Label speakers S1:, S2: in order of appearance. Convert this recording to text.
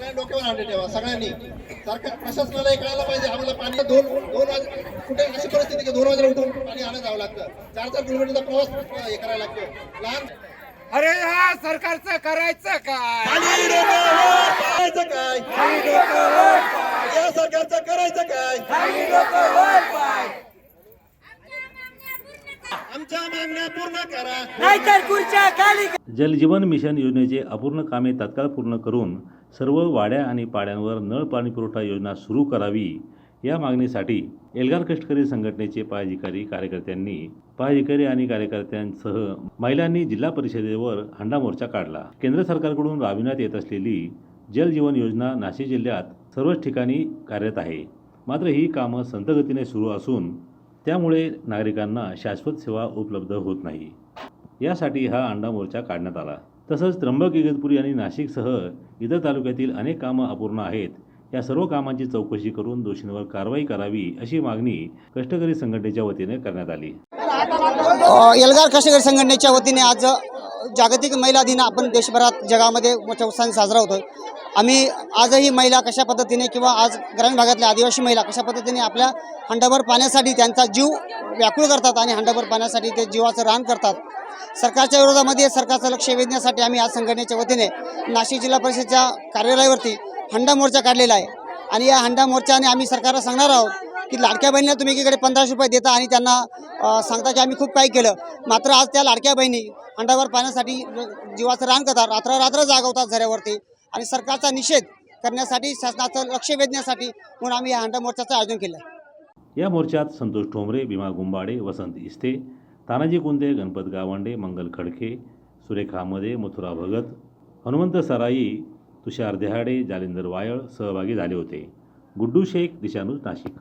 S1: सगळ्या डोक्यावर आणले ठेवा सगळ्यांनी. सरकार प्रशासनाला हे कळायला पाहिजे आम्हाला पाणी दोन दोन वाज कुठे अशी परिस्थिती की दोन वाजता उठून पाणी आणत जावं लागतं. चार चार किलोमीटरचा प्रवास हे करायला लागतो. लहान
S2: अरे ह्या सरकारचं करायचं काय?
S1: करायचं काय? या सरकारचं करायचं काय? आमच्या मागण्या पूर्ण करा.
S3: नाहीतर खुर्च्या खाली
S4: जलजीवन मिशन योजनेचे अपूर्ण कामे तात्काळ पूर्ण करून सर्व वाड्या आणि पाड्यांवर नळ पाणी पुरवठा योजना सुरू करावी. या मागणीसाठी एल्गार कष्टकरी संघटनेचे पदाधिकारी कार्यकर्त्यांनी पदाधिकारी आणि कार्यकर्त्यांसह महिलांनी जिल्हा परिषदेवर हंडा मोर्चा काढला. केंद्र सरकारकडून राबविण्यात येत असलेली जल जीवन योजना नाशिक जिल्ह्यात सर्वच ठिकाणी कार्यरत आहे. मात्र ही कामं संतगतीने सुरू असून त्यामुळे नागरिकांना शाश्वत सेवा उपलब्ध होत नाही. यासाठी हा अंडा मोर्चा काढण्यात आला. तसंच त्र्यंबक इगतपुरी आणि नाशिकसह इतर तालुक्यातील अनेक कामं अपूर्ण आहेत. या सर्व कामांची चौकशी करून दोषींवर कारवाई करावी अशी मागणी कष्टकरी संघटनेच्या वतीने करण्यात आली.
S5: एल्गार कष्टकरी संघटनेच्या वतीने आज जागतिक महिला दिन आपण देशभरात जगामध्ये मोठ्या उत्साहाने साजरा होतो आम्ही आजही महिला कशा पद्धतीने किंवा आज ग्रामीण भागातल्या आदिवासी महिला कशा पद्धतीने आपल्या हंडाभर पाण्यासाठी त्यांचा जीव व्याकुळ करतात आणि हंडाभर पाण्यासाठी ते जीवाचं रान करतात. सरकारच्या विरोधामध्ये सरकारचं लक्ष वेधण्यासाठी आम्ही आज संघटनेच्या वतीने नाशिक जिल्हा परिषदेच्या कार्यालयावरती हंडा मोर्चा काढलेला आहे. आणि या हंडा मोर्चाने आम्ही सरकारला सांगणार आहोत की लाडक्या बहिणीला तुम्ही एकीकडे पंधराशे रुपये देता आणि त्यांना सांगता की आम्ही खूप काही केलं. मात्र आज त्या लाडक्या बहिणी अंडावर पाण्यासाठी जीवाचं रान करतात रात्र रात्र जागवतात झऱ्यावरती. आणि सरकारचा निषेध करण्यासाठी शासनाचं लक्ष वेधण्यासाठी म्हणून आम्ही या हंडा मोर्चाचं आयोजन केलं
S4: या मोर्चात संतोष ठोंबरे भीमा गुंबाडे वसंत इस्ते तानाजी कुंदे गणपत गावंडे मंगल खडके सुरेखा मदे मथुरा भगत हनुमंत सराई तुषार देहाडे जालिंदर वायळ सहभागी झाले होते. गुड्डू शेख दिशानुज नाशिक.